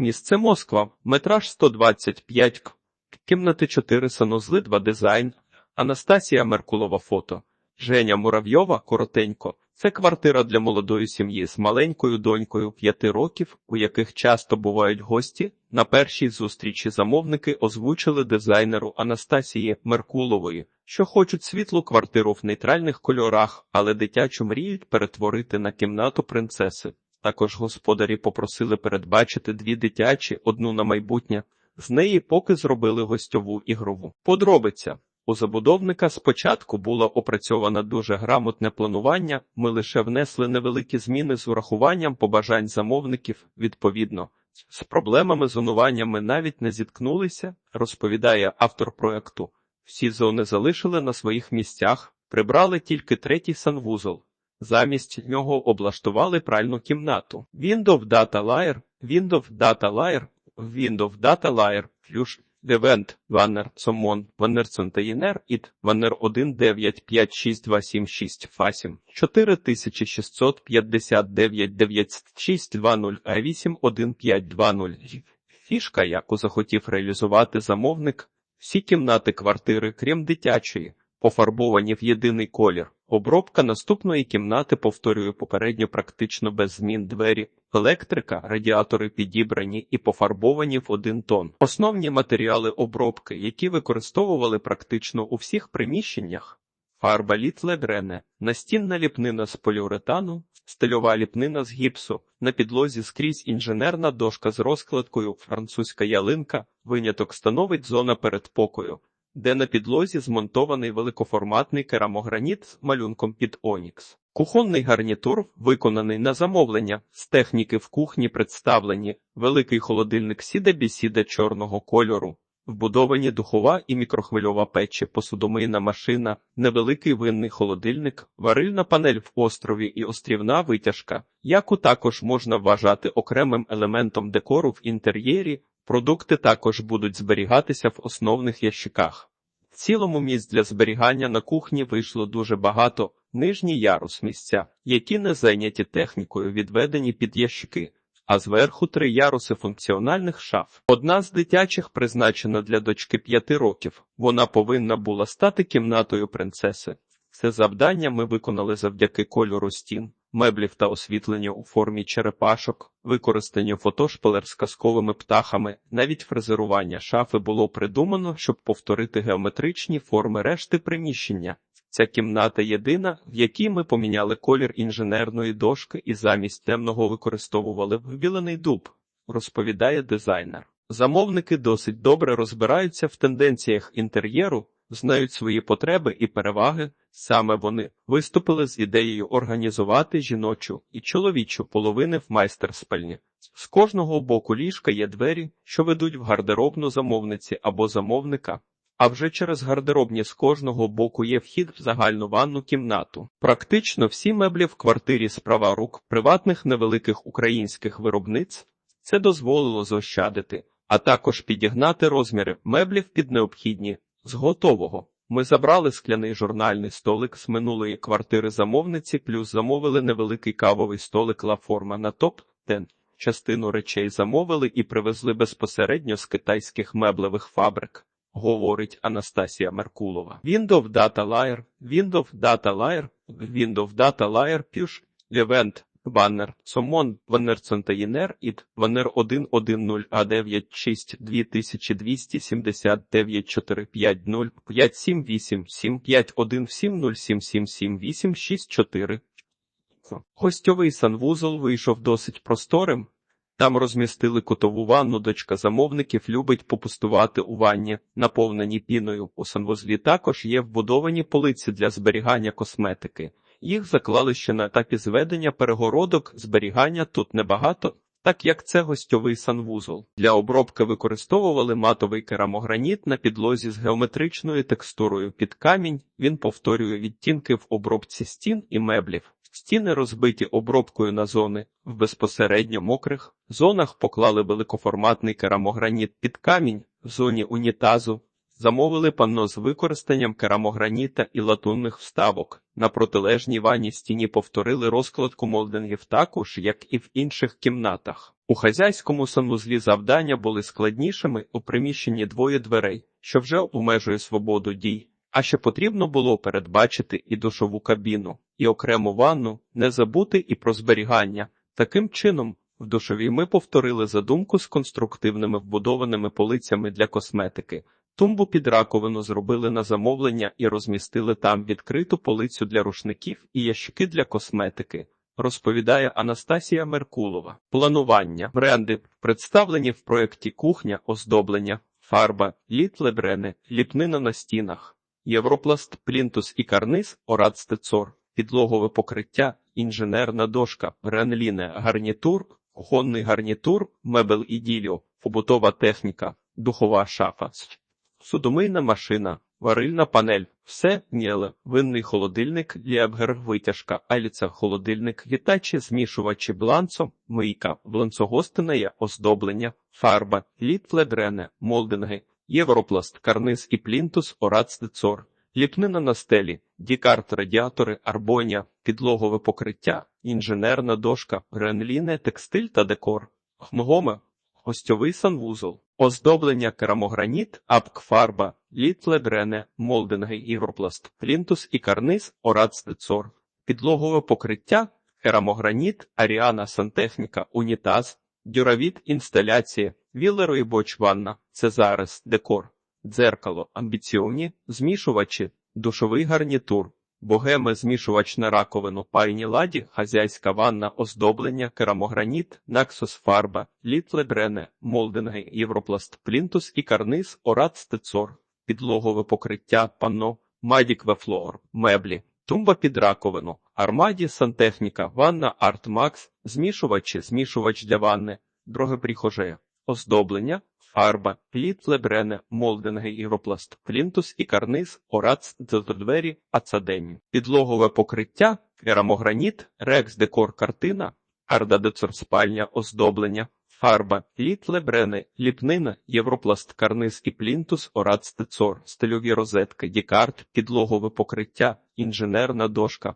Місце Москва, метраж 125 к. Кімнати 4 санузли 2 дизайн. Анастасія Меркулова фото. Женя Муравйова коротенько. Це квартира для молодої сім'ї з маленькою донькою 5 років, у яких часто бувають гості. На першій зустрічі замовники озвучили дизайнеру Анастасії Меркулової, що хочуть світлу квартиру в нейтральних кольорах, але дитячу мріють перетворити на кімнату принцеси. Також господарі попросили передбачити дві дитячі, одну на майбутнє. З неї поки зробили гостьову ігрову. Подробиця. У забудовника спочатку було опрацьовано дуже грамотне планування, ми лише внесли невеликі зміни з урахуванням побажань замовників, відповідно. З проблемами зонування ми навіть не зіткнулися, розповідає автор проекту. Всі зони залишили на своїх місцях, прибрали тільки третій санвузол. Замість нього облаштували пральну кімнату. Windows Data Layer, Windows Data Layer, Windows Data Layer, Flush, Event, Banner, Summon, Banner Container, IT, Banner 1955626 FASIM, 4659 9620 A81520. Фішка, яку захотів реалізувати замовник, всі кімнати квартири, крім дитячої, пофарбовані в єдиний колір. Обробка наступної кімнати повторює попередньо практично без змін двері, електрика, радіатори підібрані і пофарбовані в один тон. Основні матеріали обробки, які використовували практично у всіх приміщеннях. Фарба літлегрене, настінна ліпнина з поліуретану, стильова ліпнина з гіпсу, на підлозі скрізь інженерна дошка з розкладкою, французька ялинка, виняток становить зона передпокою, де на підлозі змонтований великоформатний керамограніт з малюнком під Онікс. Кухонний гарнітур, виконаний на замовлення, з техніки в кухні представлені, великий холодильник сіда-бісіда чорного кольору, вбудовані духова і мікрохвильова печі, посудомийна машина, невеликий винний холодильник, варильна панель в острові і острівна витяжка, яку також можна вважати окремим елементом декору в інтер'єрі, продукти також будуть зберігатися в основних ящиках. В цілому місць для зберігання на кухні вийшло дуже багато, нижній ярус місця, які не зайняті технікою, відведені під ящики, а зверху три яруси функціональних шаф. Одна з дитячих призначена для дочки п'яти років. Вона повинна була стати кімнатою принцеси. Це завдання ми виконали завдяки кольору стін, меблів та освітленню у формі черепашок, використанню фотошпалер з казковими птахами, навіть фрезерування шафи було придумано, щоб повторити геометричні форми решти приміщення. Ця кімната єдина, в якій ми поміняли колір інженерної дошки і замість темного використовували вбілений дуб, розповідає дизайнер. Замовники досить добре розбираються в тенденціях інтер'єру, знають свої потреби і переваги. Саме вони виступили з ідеєю організувати жіночу і чоловічу половини в майстер-спальні. З кожного боку ліжка є двері, що ведуть в гардеробну замовниці або замовника. А вже через гардеробні з кожного боку є вхід в загальну ванну кімнату. Практично всі меблі в квартирі справа рук приватних невеликих українських виробниць. Це дозволило заощадити, а також підігнати розміри меблів під необхідні з готового. Ми забрали скляний журнальний столик з минулої квартири замовниці, плюс замовили невеликий кавовий столик Ла Форма на топ 10 Частину речей замовили і привезли безпосередньо з китайських меблевих фабрик. Говорить Анастасія Меркулова. Windows Data Layer, Windows Data Layer, Windows Data Layer, Push, Event, 110 A96 2279 450 578 751 70777 Гостьовий санвузол вийшов досить просторим. Там розмістили котову ванну, дочка замовників любить попустувати у ванні, наповнені піною. У санвузлі також є вбудовані полиці для зберігання косметики. Їх заклали ще на етапі зведення перегородок, зберігання тут небагато, так як це гостьовий санвузол. Для обробки використовували матовий керамограніт на підлозі з геометричною текстурою під камінь. Він повторює відтінки в обробці стін і меблів. Стіни розбиті обробкою на зони, в безпосередньо мокрих зонах поклали великоформатний керамограніт під камінь, в зоні унітазу замовили панно з використанням керамограніта і латунних вставок. На протилежній ванні стіні повторили розкладку молдингів також, як і в інших кімнатах. У хазяйському санвузлі завдання були складнішими у приміщенні двоє дверей, що вже обмежує свободу дій. А ще потрібно було передбачити і душову кабіну, і окрему ванну, не забути і про зберігання. Таким чином, в душовій ми повторили задумку з конструктивними вбудованими полицями для косметики. Тумбу під раковину зробили на замовлення і розмістили там відкриту полицю для рушників і ящики для косметики. Розповідає Анастасія Меркулова. Планування. Бренди представлені в проєкті кухня, оздоблення, фарба, літлебрени, ліпнина на стінах, Європласт, плінтус і карниз, орад стецор, підлогове покриття, інженерна дошка, ренліне, гарнітур, кухонний гарнітур, мебел і діліо, побутова техніка, духова шафа, судомийна машина, варильна панель, все нєле, винний холодильник, лєбгер, витяжка, аліца, холодильник, літачі, змішувачі бланцо, мийка, бланцогостине, оздоблення, фарба, літ-фледрене, молдинги, європласт, карниз і плінтус, орацдецор, ліпнина на стелі, дікарт, радіатори, арбоня, підлогове покриття, інженерна дошка, ренліне, текстиль та декор, хмгоме, гостьовий санвузол, оздоблення керамограніт, апкфарба, літледрене, молдинги, ігропласт, плінтус і карниз, орацдецор, підлогове покриття, керамограніт, аріана сантехніка, унітаз, дюравіт інсталяції, вілеро і боч ванна, цезарес, декор, дзеркало, амбіціоні, змішувачі, душовий гарнітур, богеми, змішувач на раковину, пайні ладі, хазяйська ванна, оздоблення, керамограніт, наксус фарба, літлебрене, молдинги, європласт, плінтус і карниз, орат стецор, підлогове покриття, панно, мадік вефлор, меблі, тумба під раковину, армаді, сантехніка, ванна, артмакс, змішувачі, змішувач для ванни, дроге прихоже, оздоблення, фарба, пліт лебрене, молдинги, ігропласт, плінтус і карниз, орац, двері, ацадемі, підлогове покриття, керамограніт, рекс декор картина, ардадецор спальня, оздоблення, фарба, літ лебрене, ліпнина, європласт, карниз і плінтус, орац децор, стильові розетки, дікарт, підлогове покриття, інженерна дошка,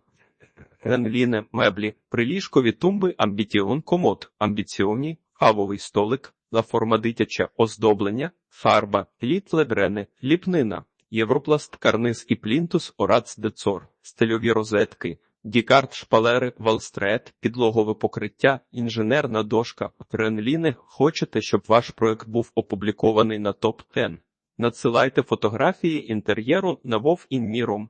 Генліне, меблі, приліжкові тумби, амбітіон, комод, амбіціоні, кавовий столик, la форма дитяче оздоблення, фарба, літ лебрене, ліпнина, європласт, карниз і плінтус, орац децор, стильові розетки, дікарт, шпалери, валстрет, підлогове покриття, інженерна дошка, тренліни. Хочете, щоб ваш проект був опублікований на топ 10 Надсилайте фотографії інтер'єру на Вов Інміром.